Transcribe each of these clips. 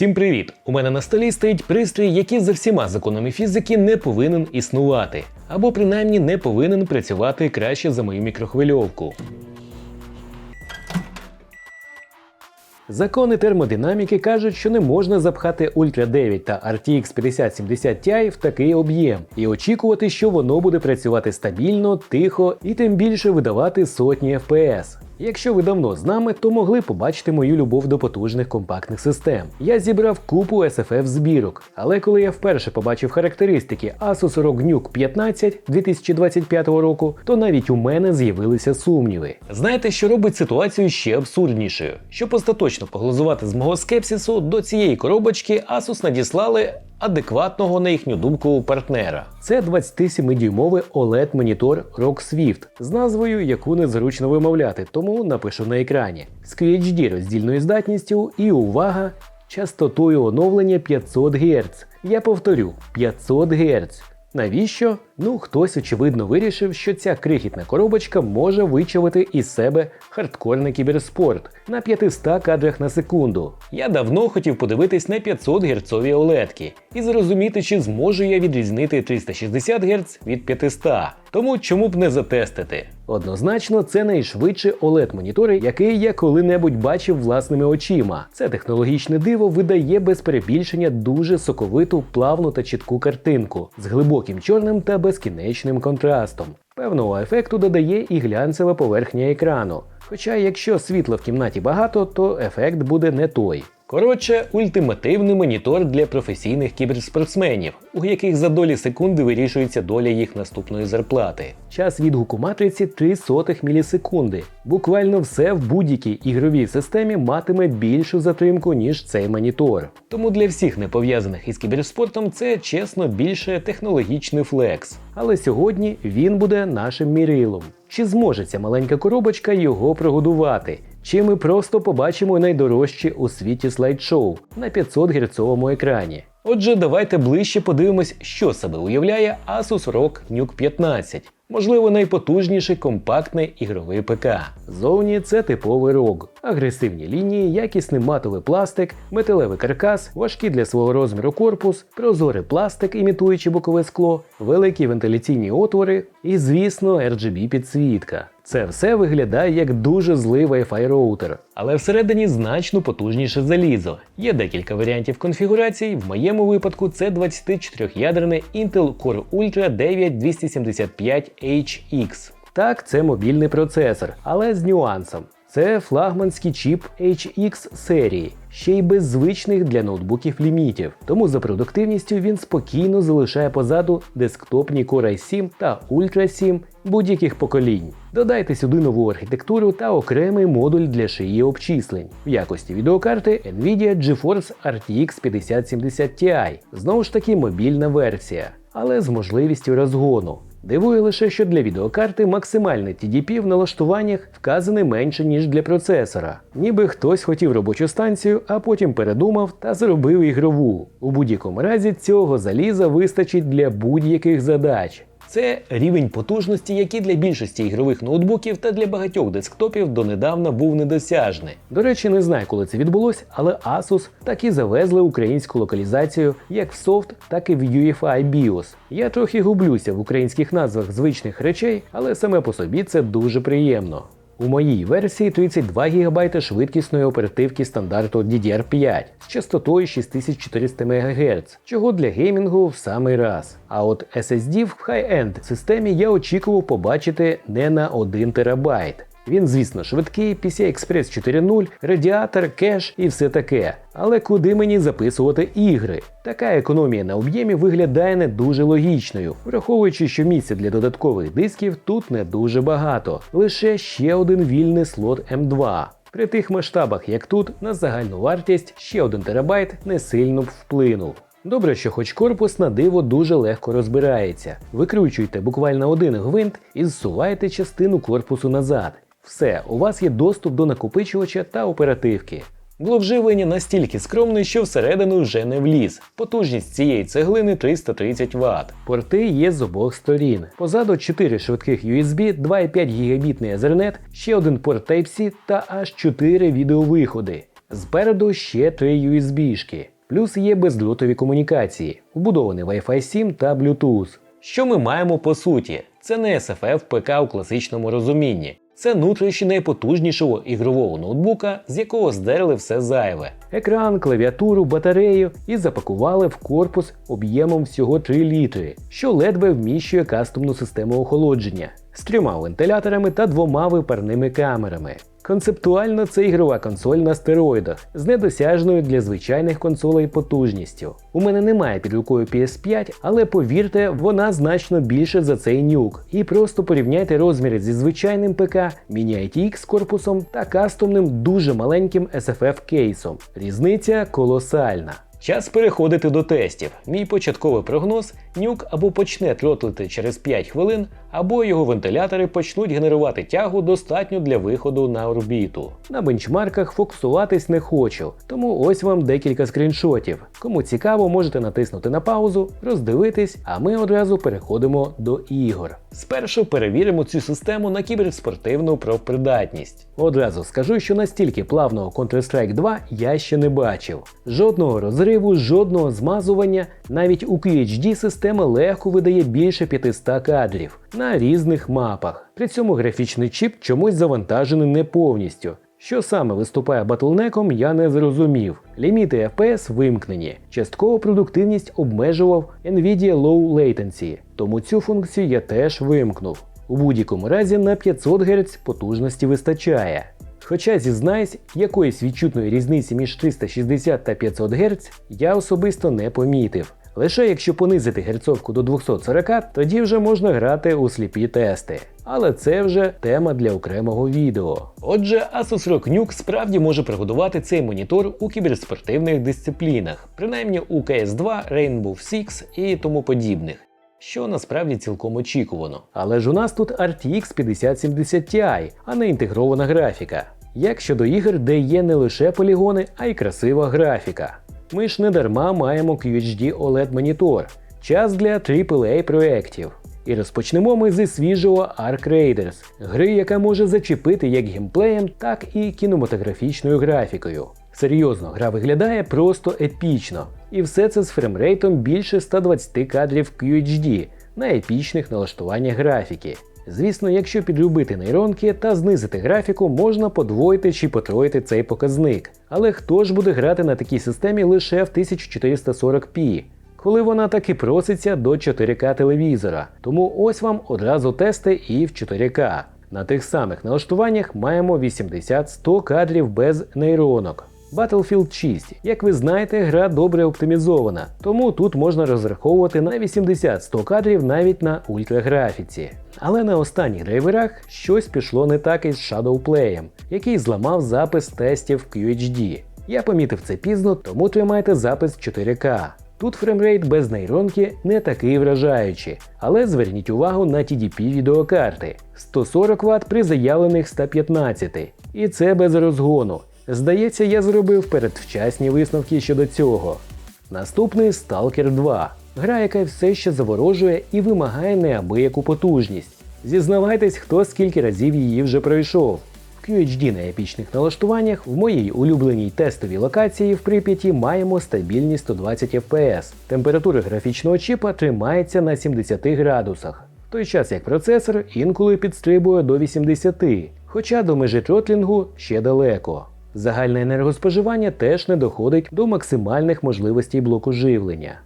Всім привіт! У мене на столі стоїть пристрій, який за всіма законами фізики не повинен існувати, або принаймні не повинен працювати краще за мою мікрохвильовку. Закони термодинаміки кажуть, що не можна запхати Ultra 9 та RTX 5070 Ti в такий об'єм і очікувати, що воно буде працювати стабільно, тихо і тим більше видавати сотні FPS. Якщо ви давно з нами, то могли побачити мою любов до потужних компактних систем. Я зібрав купу SFF збірок, але коли я вперше побачив характеристики Asus ROG Nuke 15 2025 року, то навіть у мене з'явилися сумніви. Знаєте, що робить ситуацію ще абсурднішою? Щоб остаточно поглузувати з мого скепсису, до цієї коробочки Asus надіслали адекватного, на їхню думку, партнера. Це 27-дюймовий OLED-монітор Rock Swift з назвою, яку незручно вимовляти, тому напишу на екрані. З QHD роздільною здатністю і увага, частотою оновлення 500 Гц. Я повторю 500 Гц. Навіщо? Ну, хтось очевидно вирішив, що ця крихітна коробочка може вичавити із себе хардкорний кіберспорт на 500 кадрах на секунду. Я давно хотів подивитись на 500 герцові OLED і зрозуміти, чи зможу я відрізнити 360 Гц від 500. Тому чому б не затестити? Однозначно, це найшвидший OLED-монітор, який я коли-небудь бачив власними очима. Це технологічне диво видає без перебільшення дуже соковиту, плавну та чітку картинку з глибоким чорним та безкінечним контрастом. Певного ефекту додає і глянцева поверхня екрану. Хоча, якщо світла в кімнаті багато, то ефект буде не той. Коротше, ультимативний монітор для професійних кіберспортсменів, у яких за долі секунди вирішується доля їх наступної зарплати. Час відгуку матриці 3 сотих мілісекунди. Буквально все в будь-якій ігровій системі матиме більшу затримку, ніж цей монітор. Тому для всіх не пов'язаних із кіберспортом це чесно більше технологічний флекс. Але сьогодні він буде нашим мірилом. Чи зможе ця маленька коробочка його прогодувати? Чи ми просто побачимо найдорожчі у світі слайд-шоу на 500 герцовому екрані? Отже, давайте ближче подивимось, що себе уявляє Asus ROG Nuke 15. Можливо, найпотужніший компактний ігровий ПК. Зовні це типовий ROG. Агресивні лінії, якісний матовий пластик, металевий каркас, важкий для свого розміру корпус, прозорий пластик, імітуючи бокове скло, великі вентиляційні отвори і, звісно, RGB підсвітка. Це все виглядає як дуже злий Wi-Fi роутер, але всередині значно потужніше залізо. Є декілька варіантів конфігурацій. В моєму випадку це 24-ядерний Intel Core Ultra 9275HX. Так, це мобільний процесор, але з нюансом. Це флагманський чіп HX серії, ще й без звичних для ноутбуків лімітів. Тому за продуктивністю він спокійно залишає позаду десктопні Core i7 та Ultra 7 будь-яких поколінь. Додайте сюди нову архітектуру та окремий модуль для шиї обчислень в якості відеокарти Nvidia GeForce RTX 5070 Ti. Знову ж таки мобільна версія, але з можливістю розгону. Дивує лише, що для відеокарти максимальне TDP в налаштуваннях вказаний менше, ніж для процесора. Ніби хтось хотів робочу станцію, а потім передумав та зробив ігрову. У будь-якому разі цього заліза вистачить для будь-яких задач. Це рівень потужності, який для більшості ігрових ноутбуків та для багатьох десктопів донедавна був недосяжний. До речі, не знаю, коли це відбулося, але Asus так і завезли українську локалізацію як в софт, так і в UEFI BIOS. Я трохи гублюся в українських назвах звичних речей, але саме по собі це дуже приємно. У моїй версії 32 ГБ швидкісної оперативки стандарту DDR5 з частотою 6400 МГц, чого для геймінгу в самий раз. А от SSD в хай-енд системі я очікував побачити не на 1 терабайт. Він, звісно, швидкий, PCI Express 4.0, радіатор, кеш і все таке. Але куди мені записувати ігри? Така економія на об'ємі виглядає не дуже логічною, враховуючи, що місця для додаткових дисків тут не дуже багато, лише ще один вільний слот M2. При тих масштабах, як тут, на загальну вартість ще 1 терабайт не сильно б вплинув. Добре, що хоч корпус на диво дуже легко розбирається. Викручуйте буквально один гвинт і зсуваєте частину корпусу назад. Все, у вас є доступ до накопичувача та оперативки. Блок живлення настільки скромний, що всередину вже не вліз. Потужність цієї цеглини 330 Вт. Порти є з обох сторін. Позаду 4 швидких USB, 2,5 гігабітний Ethernet, ще один порт Type-C та аж 4 відеовиходи. Спереду ще три USB-шки. Плюс є бездротові комунікації, вбудований Wi-Fi 7 та Bluetooth. Що ми маємо по суті? Це не SFF ПК у класичному розумінні. Це нутрощі найпотужнішого ігрового ноутбука, з якого здерли все зайве. Екран, клавіатуру, батарею і запакували в корпус об'ємом всього 3 літри, що ледве вміщує кастомну систему охолодження з трьома вентиляторами та двома випарними камерами. Концептуально це ігрова консоль на стероїдах з недосяжною для звичайних консолей потужністю. У мене немає під рукою PS5, але повірте, вона значно більше за цей нюк. І просто порівняйте розміри зі звичайним ПК, Mini ITX корпусом та кастомним дуже маленьким SFF кейсом. Різниця колосальна. Час переходити до тестів. Мій початковий прогноз: нюк або почне тротлити через 5 хвилин, або його вентилятори почнуть генерувати тягу достатньо для виходу на орбіту. На бенчмарках фокусуватись не хочу, тому ось вам декілька скріншотів. Кому цікаво, можете натиснути на паузу, роздивитись, а ми одразу переходимо до ігор. Спершу перевіримо цю систему на кіберспортивну профпридатність. Одразу скажу, що настільки плавного Counter-Strike 2 я ще не бачив. Жодного розриву, жодного змазування, навіть у QHD система легко видає більше 500 кадрів на різних мапах. При цьому графічний чіп чомусь завантажений не повністю. Що саме виступає батлнеком, я не зрозумів. Ліміти FPS вимкнені. Частково продуктивність обмежував Nvidia Low Latency, тому цю функцію я теж вимкнув. У будь-якому разі на 500 Гц потужності вистачає. Хоча зізнаюсь, якоїсь відчутної різниці між 360 та 500 Гц я особисто не помітив. Лише якщо понизити герцовку до 240, тоді вже можна грати у сліпі тести. Але це вже тема для окремого відео. Отже, Asus ROG Nuke справді може пригодувати цей монітор у кіберспортивних дисциплінах, принаймні у CS2, Rainbow Six і тому подібних. Що насправді цілком очікувано. Але ж у нас тут RTX 5070 Ti, а не інтегрована графіка. Як щодо ігор, де є не лише полігони, а й красива графіка. Ми ж не дарма маємо QHD OLED монітор, час для AAA проєктів. І розпочнемо ми зі свіжого Ark Raiders, гри, яка може зачепити як геймплеєм, так і кінематографічною графікою. Серйозно, гра виглядає просто епічно. І все це з фреймрейтом більше 120 кадрів QHD на епічних налаштуваннях графіки. Звісно, якщо підлюбити нейронки та знизити графіку, можна подвоїти чи потроїти цей показник. Але хто ж буде грати на такій системі лише в 1440p? Коли вона таки проситься до 4К телевізора. Тому ось вам одразу тести і в 4К. На тих самих налаштуваннях маємо 80-100 кадрів без нейронок. Battlefield 6, як ви знаєте, гра добре оптимізована, тому тут можна розраховувати на 80-100 кадрів навіть на ультраграфіці. Але на останніх драйверах щось пішло не так із Shadowplay, який зламав запис тестів QHD. Я помітив це пізно, тому тримайте запис 4К. Тут фреймрейт без нейронки не такий вражаючий, але зверніть увагу на TDP відеокарти 140 Вт при заявлених 115, і це без розгону. Здається, я зробив передвчасні висновки щодо цього. Наступний Stalker 2. Гра, яка все ще заворожує і вимагає неабияку потужність. Зізнавайтесь, хто скільки разів її вже пройшов. В QHD на епічних налаштуваннях в моїй улюбленій тестовій локації в Прип'яті маємо стабільні 120 FPS. Температура графічного чіпа тримається на 70 градусах, в той час як процесор інколи підстрибує до 80, хоча до межі тротлінгу ще далеко. Загальне енергоспоживання теж не доходить до максимальних можливостей блоку живлення.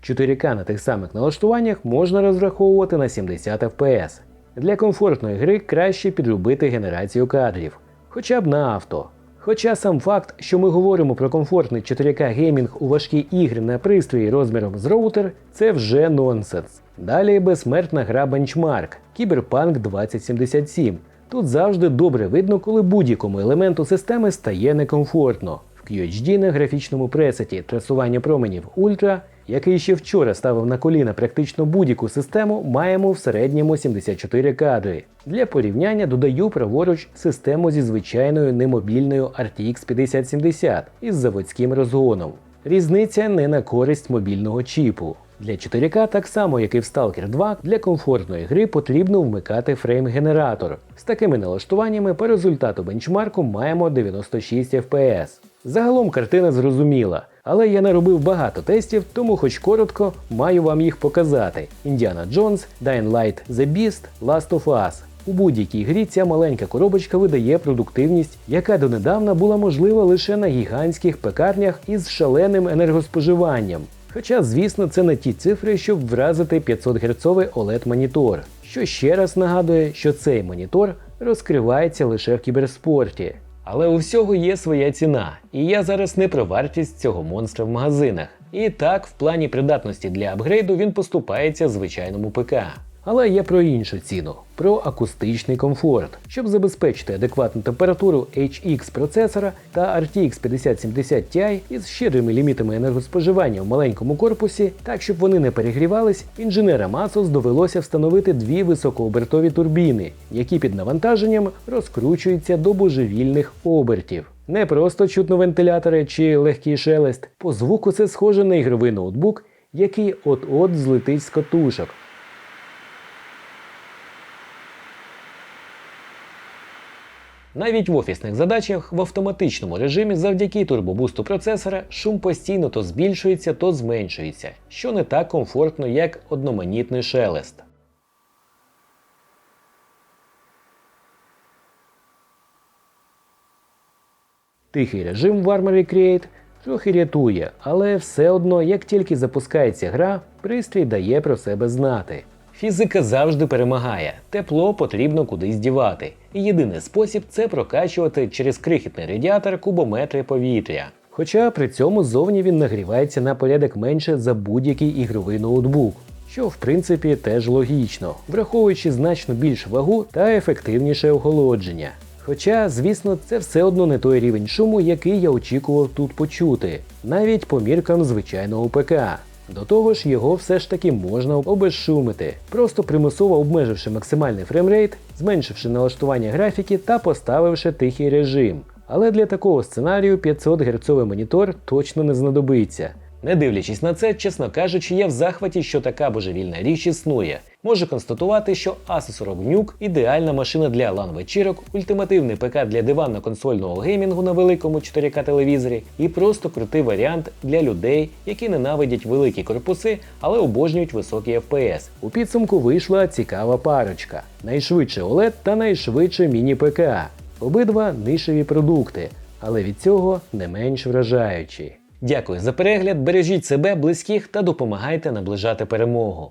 В 4К на тих самих налаштуваннях можна розраховувати на 70 FPS. Для комфортної гри краще підробити генерацію кадрів, хоча б на авто. Хоча сам факт, що ми говоримо про комфортний 4К геймінг у важкі ігри на пристрої розміром з роутер, це вже нонсенс. Далі безсмертна гра Benchmark Cyberpunk 2077. Тут завжди добре видно, коли будь-якому елементу системи стає некомфортно. В QHD на графічному пресеті трасування променів Ultra, який ще вчора ставив на коліна практично будь-яку систему, маємо в середньому 74 кадри. Для порівняння додаю праворуч систему зі звичайною немобільною RTX 5070 із заводським розгоном. Різниця не на користь мобільного чіпу. Для 4К, так само як і в Stalker 2, для комфортної гри потрібно вмикати фрейм-генератор. З такими налаштуваннями по результату бенчмарку маємо 96 FPS. Загалом картина зрозуміла, але я не робив багато тестів, тому хоч коротко маю вам їх показати: Індіана Джонс, Dying Light The Beast, Last of Us. У будь-якій грі ця маленька коробочка видає продуктивність, яка донедавна була можлива лише на гігантських пекарнях із шаленим енергоспоживанням. Хоча, звісно, це не ті цифри, щоб вразити 500 Гц oled монітор що ще раз нагадує, що цей монітор розкривається лише в кіберспорті. Але у всього є своя ціна, і я зараз не про вартість цього монстра в магазинах. І так, в плані придатності для апгрейду він поступається звичайному ПК. Але є про іншу ціну про акустичний комфорт. Щоб забезпечити адекватну температуру HX процесора та RTX 5070 Ti із щедрими лімітами енергоспоживання в маленькому корпусі, так щоб вони не перегрівались, інженерам Asus довелося встановити дві високообертові турбіни, які під навантаженням розкручуються до божевільних обертів. Не просто чутно вентилятори чи легкий шелест. По звуку це схоже на ігровий ноутбук, який от-от злетить з катушок. Навіть в офісних задачах в автоматичному режимі завдяки турбобусту процесора шум постійно то збільшується, то зменшується, що не так комфортно, як одноманітний шелест. Тихий режим в Armory Create трохи рятує, але все одно, як тільки запускається гра, пристрій дає про себе знати. Фізика завжди перемагає, тепло потрібно кудись дівати. І єдиний спосіб це прокачувати через крихітний радіатор кубометри повітря. Хоча при цьому зовні він нагрівається на порядок менше за будь-який ігровий ноутбук, що в принципі теж логічно, враховуючи значно більшу вагу та ефективніше охолодження. Хоча, звісно, це все одно не той рівень шуму, який я очікував тут почути, навіть по міркам звичайного ПК. До того ж, його все ж таки можна обезшумити, просто примусово обмеживши максимальний фреймрейт, зменшивши налаштування графіки та поставивши тихий режим. Але для такого сценарію 500 Гц монітор точно не знадобиться. Не дивлячись на це, чесно кажучи, я в захваті, що така божевільна річ існує. Можу констатувати, що Asus ROG Nuke – ідеальна машина для LAN вечірок, ультимативний ПК для диванно-консольного геймінгу на великому 4К телевізорі і просто крутий варіант для людей, які ненавидять великі корпуси, але обожнюють високі FPS. У підсумку вийшла цікава парочка: найшвидше OLED та найшвидше міні-ПК. Обидва нишеві продукти, але від цього не менш вражаючі. Дякую за перегляд, бережіть себе, близьких та допомагайте наближати перемогу.